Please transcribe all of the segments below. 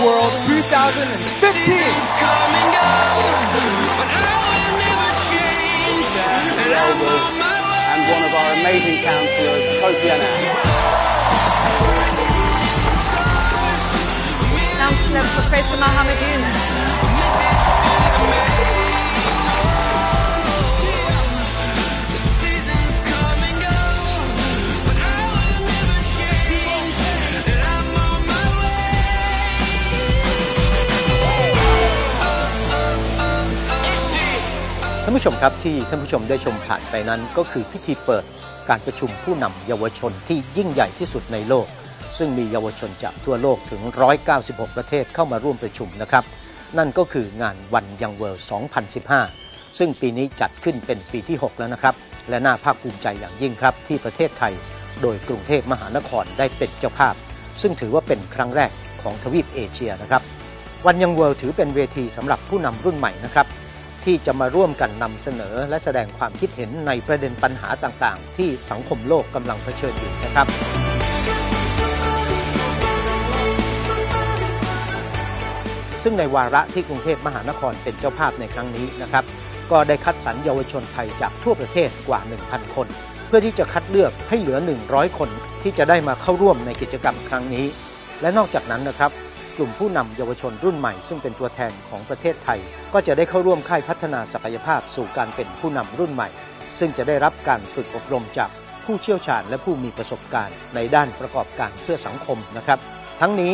World 2015. and one of our amazing councillors, Kofi Annan. Councillor Professor Mohammed Yunus. านผู้ชมครับที่ท่านผู้ชมได้ชมผ่านไปนั้นก็คือพิธีเปิดการประชุมผู้นำเยาวชนที่ยิ่งใหญ่ที่สุดในโลก ซึ่งมีเยาวชนจากทั่วโลกถึง 196 ประเทศเข้ามาร่วมประชุมนะครับ นั่นก็คืองานวันยังเวิลด์2015 ซึ่งปีนี้จัดขึ้นเป็นปีที่ 6 แล้วนะครับ และน่าภาคภูมิใจอย่างยิ่งครับ ที่ประเทศไทย โดยกรุงเทพมหานครได้เป็นเจ้าภาพ ซึ่งถือว่าเป็นครั้งแรกของทวีปเอเชียนะครับ วันยังเวิลด์ถือเป็นเวทีสำหรับผู้นำรุ่นใหม่นะครับ ที่จะมาร่วมกันนำเสนอ และแสดงความคิดเห็นในประเด็นปัญหาต่างๆ ที่สังคมโลกกำลังเผชิญอยู่นะครับ ซึ่งในวาระที่กรุงเทพมหานครเป็นเจ้าภาพในครั้งนี้นะครับ ก็ได้คัดสรรเยาวชนไทยจากทั่วประเทศกว่า 1,000 คน เพื่อที่จะคัดเลือกให้เหลือ 100 คนที่จะได้มาเข้าร่วมในกิจกรรมครั้งนี้ และนอกจากนั้นนะครับ ลุ่มผู้นำเยาวชนรุ่นใหม่ ซึ่งเป็นตัวแทนของประเทศไทย ก็จะได้เข้าร่วมค่ายพัฒนาศักยภาพสู่การเป็นผู้นำรุ่นใหม่ ซึ่งจะได้รับการฝึกอบรมจากผู้เชี่ยวชาญและผู้มีประสบการณ์ ในด้านประกอบการเพื่อสังคมนะครับ ทั้งนี้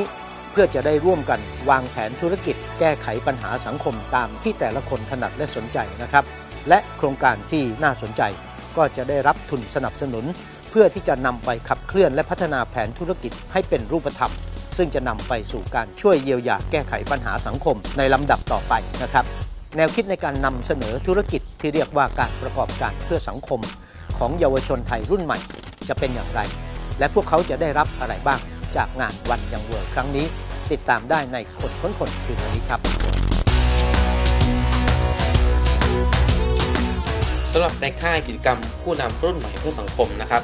เพื่อจะได้ร่วมกันวางแผนธุรกิจ แก้ไขปัญหาสังคมตามที่แต่ละคนถนัดและสนใจนะครับ และโครงการที่น่าสนใจ ก็จะได้รับทุนสนับสนุน เพื่อที่จะนำไปขับเคลื่อนและพัฒนาแผนธุรกิจให้เป็นรูปธรรม ซึ่งจะนำไปสู่การช่วยเยียวยาแก้ไขปัญหาสังคมในลำดับต่อไปนะครับ แนวคิดในการนำเสนอธุรกิจที่เรียกว่าการประกอบการเพื่อสังคม ของเยาวชนไทยรุ่นใหม่ จะเป็นอย่างไร และพวกเขาจะได้รับอะไรบ้างจากงานวันยังเวิร์ครั้งนี้ ติดตามได้ในคนค้นคนคืนวันนี้ครับสำหรับในค่ายกิจกรรมผู้นำรุ่นใหม่เพื่อสังคมนะครับ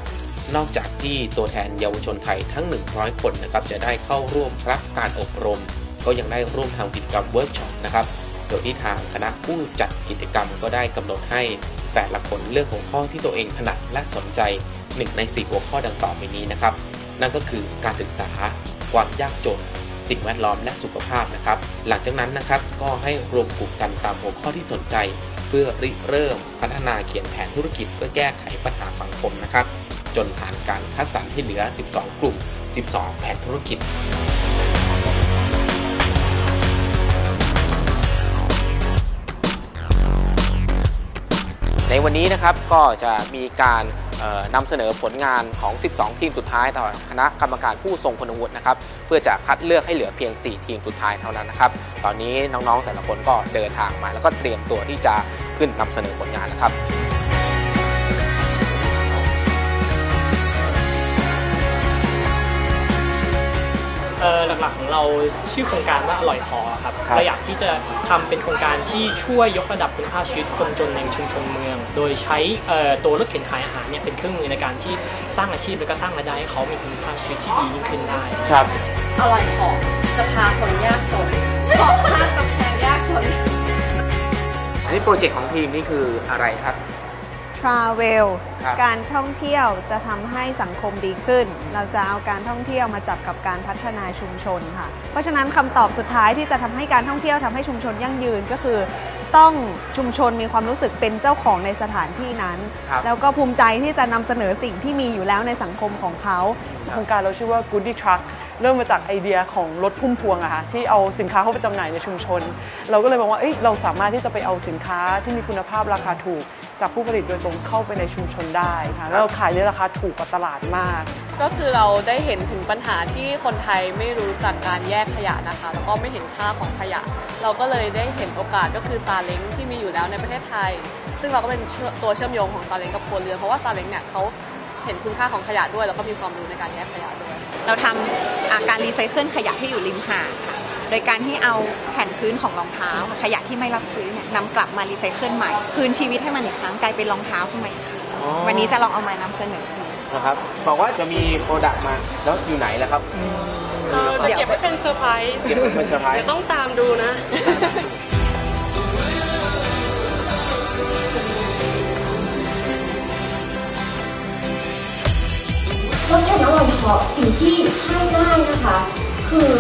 นอกจากที่ตัวแทนเยาวชนไทยทั้ง 100 คนนะครับจะได้เข้าร่วมรับการอบรม ก็ยังได้ร่วมทำกิจกรรมเวิร์กช็อปนะครับโดยที่ทางคณะผู้จัดกิจกรรมก็ได้กำหนดให้แต่ละคนเลือกหัวข้อที่ตัวเองถนัดและสนใจ 1 ใน 4 หัวข้อดังต่อไปนี้นะครับ นั่นก็คือการศึกษา ความยากจน สิ่งแวดล้อมและสุขภาพนะครับ หลังจากนั้นนะครับก็ให้รวมกลุ่มกันตามหัวข้อที่สนใจ เพื่อริเริ่มพัฒนาเขียนแผนธุรกิจเพื่อแก้ไขปัญหาสังคมนะครับ จนผ่านการคัดสรรที่เหลือ 12 กลุ่ม 12 แผนธุรกิจในวันนี้นะครับก็จะมีการนำเสนอผลงานของ 12 ทีมสุดท้ายต่อคณะกรรมการผู้ทรงคุณวุฒินะครับเพื่อจะคัดเลือกให้เหลือเพียง 4 ทีมสุดท้ายเท่านั้นนะครับตอนนี้น้องๆแต่ละคนก็เดินทางมา แล้วก็เตรียมตัวที่จะขึ้นนำเสนอผลงานนะครับ เอ่อหลักๆของเราชื่อโครงการว่าอร่อยพอครับครับ เราอยากที่จะทำเป็นโครงการที่ช่วยยกระดับคุณภาพชีวิตคนจนในชุมชนเมือง โดยใช้เอ่อตัวรถเข็นขายอาหารเนี่ยเป็นเครื่องมือในการที่สร้างอาชีพและก็สร้างรายได้ให้เขามีคุณภาพชีวิตที่ดียิ่งขึ้นได้ ครับ อร่อยของจะพาคนยากจนเกาะข้างกำแพงยากจน อันนี้โปรเจกต์ของทีมนี่คืออะไรครับ Travel ครับการท่องเที่ยวจะทำให้สังคมดีขึ้น เราจะเอาการท่องเที่ยวมาจับกับการพัฒนาชุมชนค่ะ เพราะฉะนั้นคำตอบสุดท้ายที่จะทำให้การท่องเที่ยวทำให้ชุมชนยั่งยืนก็คือ ต้องชุมชนมีความรู้สึกเป็นเจ้าของในสถานที่นั้น ครับ แล้วก็ภูมิใจที่จะนำเสนอสิ่งที่มีอยู่แล้วในสังคมของเขา โครงการเราชื่อว่า Goodie Truck เริ่มมาจากไอเดียของรถพุ่มพวงอะค่ะที่เอาสินค้าเข้าไปจำหน่ายในชุมชน เราก็เลยมองว่าเอ้ยเราสามารถที่จะไปเอาสินค้าที่มีคุณภาพราคาถูก จากผู้ผลิตโดยตรงเข้าไปในชุมชนได้ค่ะแล้วเราขายในราคาถูกกว่าตลาดมาก ก็คือเราได้เห็นถึงปัญหาที่คนไทยไม่รู้จักการแยกขยะนะคะ แล้วก็ไม่เห็นค่าของขยะ เราก็เลยได้เห็นโอกาสก็คือซาเล้งที่มีอยู่แล้วในประเทศไทย ซึ่งเราก็เป็นเชื่อตัวเชื่อมโยงของซาเล้งกับครัวเรือนเพราะว่าซาเล้งเนี่ยเขาเห็นคุณค่าของขยะด้วย แล้วก็มีความรู้ในการแยกขยะด้วย เราทำอ่าการรีไซเคิลขยะที่อยู่ริมหาดค่ะ โดยการที่เอาแผ่นพื้นของรองเท้าค่ะขยะที่ไม่รับซื้อเนี่ยนำกลับมารีไซเคิลใหม่ คืนชีวิตให้มันอีกครั้งกลายเป็นรองเท้าขึ้นมาอีกครั้งวันนี้จะลองเอามานำเสนอ นะครับบอกว่าจะมีโปรดักต์มาแล้วอยู่ไหนล่ะครับเราจะเก็บไว้เป็นเซอร์ไพรส์เก็บไว้เป็นเซอร์ไพรส์เดี๋ยวต้องตามดูนะรถแข่งอร่อยเหาะสิ่งที่ให้ได้นะคะ คือ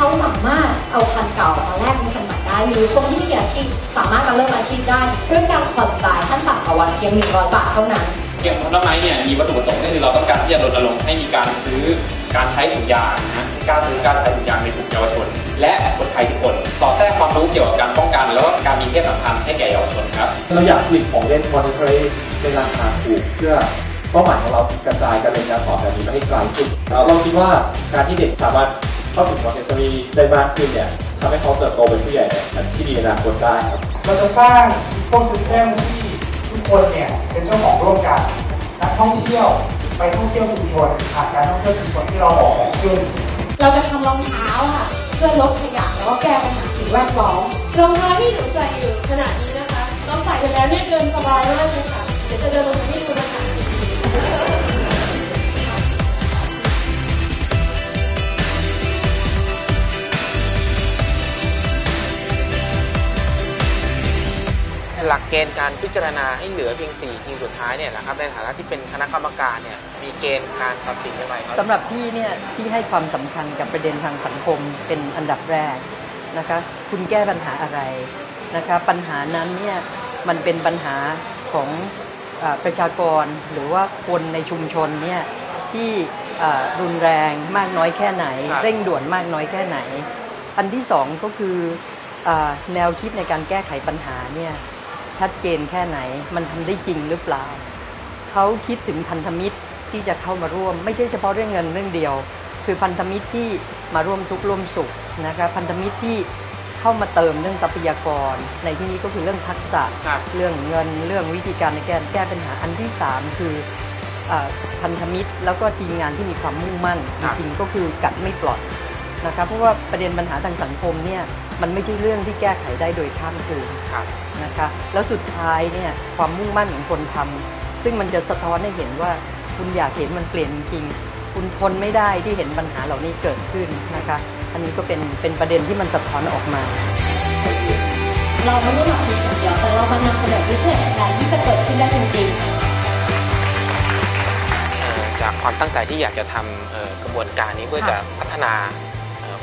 เขาสามารถเอาคันเก่ามาแลกเป็นคันใหม่ได้หรือคนที่มีอาชีพสามารถมาเริ่มอาชีพได้ด้วยการผ่อนจ่ายขั้นต่ำต่อวันเพียง100 บาทเท่านั้นเกี่ยวกับผลไม้เนี่ยมีวัตถุประสงค์ก็คือเราต้องการที่จะรณรงค์ให้มีการซื้อการใช้ถุงยางนะกล้าซื้อกล้าใช้ถุงยางในกลุ่มเยาวชน และคนไทยทุกคนสอดแทรกความรู้เกี่ยวกับการป้องกัน แล้วก็การมีเพศสัมพันธ์ให้แก่เยาวชนครับเราอยากผลิตของเล่นคอนเทนต์ในราคาถูกเพื่อเป้าหมายของเราคือกระจายการเรียนการสอนแบบนี้ไปให้ไกลขึ้นเราเราคิดว่าการที่เด็กสามารถ เข้าถึงคอนเทนต์ได้มากขึ้นเนี่ยทำให้เขาเติบโตเป็นผู้ใหญ่ในที่ดีในอนาคตได้ครับเราจะสร้างอีโคซิสเต็มที่ทุกคนเนี่ยเป็นเจ้าของร่วมกันนักท่องเที่ยวไปท่องเที่ยวชุมชนผ่านการท่องเที่ยวชุมชนที่เราออกแบบขึ้นเราจะทำรองเท้าค่ะเพื่อลดขยะแล้วก็แก้ปัญหาสิ่งแวดล้อมรองเท้าที่หนูใส่อยู่ขณะนี้นะคะเราใส่ไปแล้วเนี่ยเดินสบายมากเลยค่ะเดี๋ยวจะเดินลงไปให้ดูนะ หลักเกณฑ์การพิจารณาให้เหลือเพียง4ทีมสุดท้ายเนี่ยนะครับในฐานะที่เป็นคณะกรรมการเนี่ยมีเกณฑ์การตัดสินอย่างไรครับสำหรับพี่เนี่ยที่ให้ความสำคัญกับประเด็นทางสังคมเป็นอันดับแรกนะคะคุณแก้ปัญหาอะไรนะคะปัญหานั้นเนี่ยมันเป็นปัญหาของอาประชากรหรือว่าคนในชุมชนเนี่ยที่อ่ารุนแรงมากน้อยแค่ไหนครับเร่งด่วนมากน้อยแค่ไหน อันที่สองก็คืออาแนวคิดในการแก้ไขปัญหาเนี่ย ชัดเจนแค่ไหน มันทำได้จริงหรือเปล่า เขาคิดถึงพันธมิตรที่จะเข้ามาร่วม ไม่ใช่เฉพาะเรื่องเงินเรื่องเดียว คือพันธมิตรที่มาร่วมทุกข์ร่วมสุขนะคะพันธมิตรที่เข้ามาเติมเรื่องทรัพยากร ในที่นี้ก็คือเรื่องทักษะ เรื่องเงินเรื่องวิธีการในการแก้ปัญหาอันที่สามคืออาพันธมิตรแล้วก็ทีมงานที่มีความมุ่งมั่น จริงๆก็คือกัดไม่ปลอด นะคะเพราะว่าประเด็นปัญหาทางสังคมเนี่ยมันไม่ใช่เรื่องที่แก้ไขได้โดยข้ามคืนครับนะคะแล้วสุดท้ายเนี่ยความมุ่งมั่นของคนทำซึ่งมันจะสะท้อนให้เห็นว่าคุณอยากเห็นมันเปลี่ยนจริงๆคุณทนไม่ได้ที่เห็นปัญหาเหล่านี้เกิดขึ้นนะคะอันนี้ก็เป็นเป็นประเด็นที่มันสะท้อนออกมา เราไม่ได้มาพิชอย่างเดียวแต่เรามานำเสนอ business plan ที่จะเกิดขึ้นได้จริงๆเอ่อจากความตั้งใจที่อยากจะทำเอ่อกระบวนการนี้เพื่อจะพัฒนาเอ่อ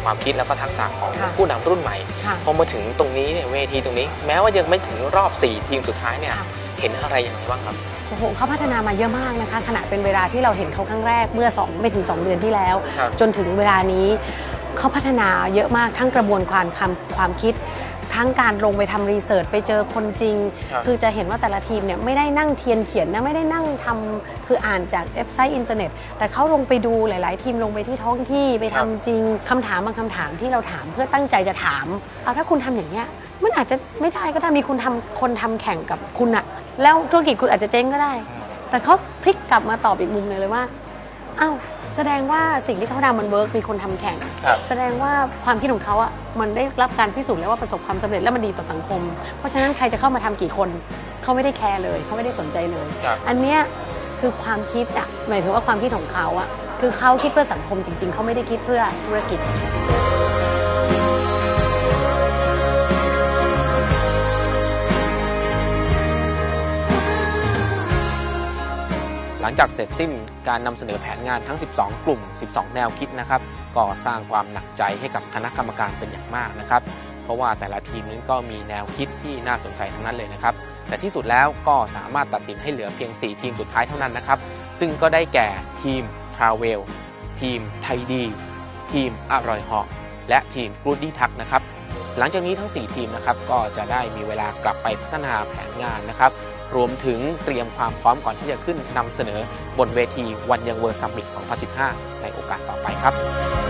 ความคิดแล้วก็ทักษะของค่ะผู้นำรุ่นใหม่ค่ะพอมาถึงตรงนี้เนี่ยเวทีตรงนี้ แม้ว่ายังไม่ถึงรอบ 4 ทีมสุดท้ายเนี่ยเห็นอะไรอย่างไรบ้างครับ โอ้โหเขาพัฒนามาเยอะมากนะคะ ขณะเป็นเวลาที่เราเห็นเขาครั้งแรกเมื่อ2ไม่ถึง 2 เดือนที่แล้ว ครับจนถึงเวลานี้เขาพัฒนาเยอะมากทั้งกระบวนการความความคิด ทั้งการลงไปทำรีเสิร์ชไปเจอคนจริง ครับ คือจะเห็นว่าแต่ละทีมเนี่ยไม่ได้นั่งเทียนเขียนนะไม่ได้นั่งทำคืออ่านจากเว็บไซต์อินเทอร์เน็ต แต่เขาลงไปดูหลาย ๆ ทีมลงไปที่ท้องที่ไปทำจริงคำถามบางคำถามที่เราถามเพื่อตั้งใจจะถามเอาถ้าคุณทำอย่างเนี้ยมันอาจจะไม่ได้ก็ได้มีคุณทำคนทำแข่งกับคุณอะแล้วธุรกิจคุณอาจจะเจ๊งก็ได้ แต่เขาพลิกกลับมาตอบอีกมุมหนึงเลยว่า อ้าว แสดงว่าสิ่งที่เขาทำมันเวิร์กมีคนทำแข่ง ครับ แสดงว่าความคิดของเขาอะมันได้รับการพิสูจน์แล้วว่าประสบความสำเร็จและมันดีต่อสังคม เพราะฉะนั้นใครจะเข้ามาทำกี่คนเขาไม่ได้แคร์เลยเขาไม่ได้สนใจเลย ครับอันเนี้ยคือความคิดอะหมายถึงว่าความคิดของเขาอะคือเขาคิดเพื่อสังคมจริง ๆเขาไม่ได้คิดเพื่อธุรกิจ ลังจากเสร็จสิ้นการนำเสนอแผนงานทั้ง 12 กลุ่ม 12 แนวคิดนะครับ ก็สร้างความหนักใจให้กับคณะกรรมการเป็นอย่างมากนะครับ เพราะว่าแต่ละทีมนั้นก็มีแนวคิดที่น่าสนใจทั้งนั้นเลยนะครับ แต่ที่สุดแล้วก็สามารถตัดสินให้เหลือเพียง 4 ทีมสุดท้ายเท่านั้นนะครับ ซึ่งก็ได้แก่ทีม t r a v e l ทีมไทยดี ทีมอร่อยเหาะและทีมกรูดดี้ทักนะครับหลังจากนี้ทั้ง 4 ทีมนะครับก็จะได้มีเวลากลับไปพัฒนาแผนงานนะครับ รวมถึงเตรียมความพร้อมก่อนที่จะขึ้นนำเสนอบนเวทีวันยังเวิร์ซัมมิต2015 ในโอกาสต่อไปครับ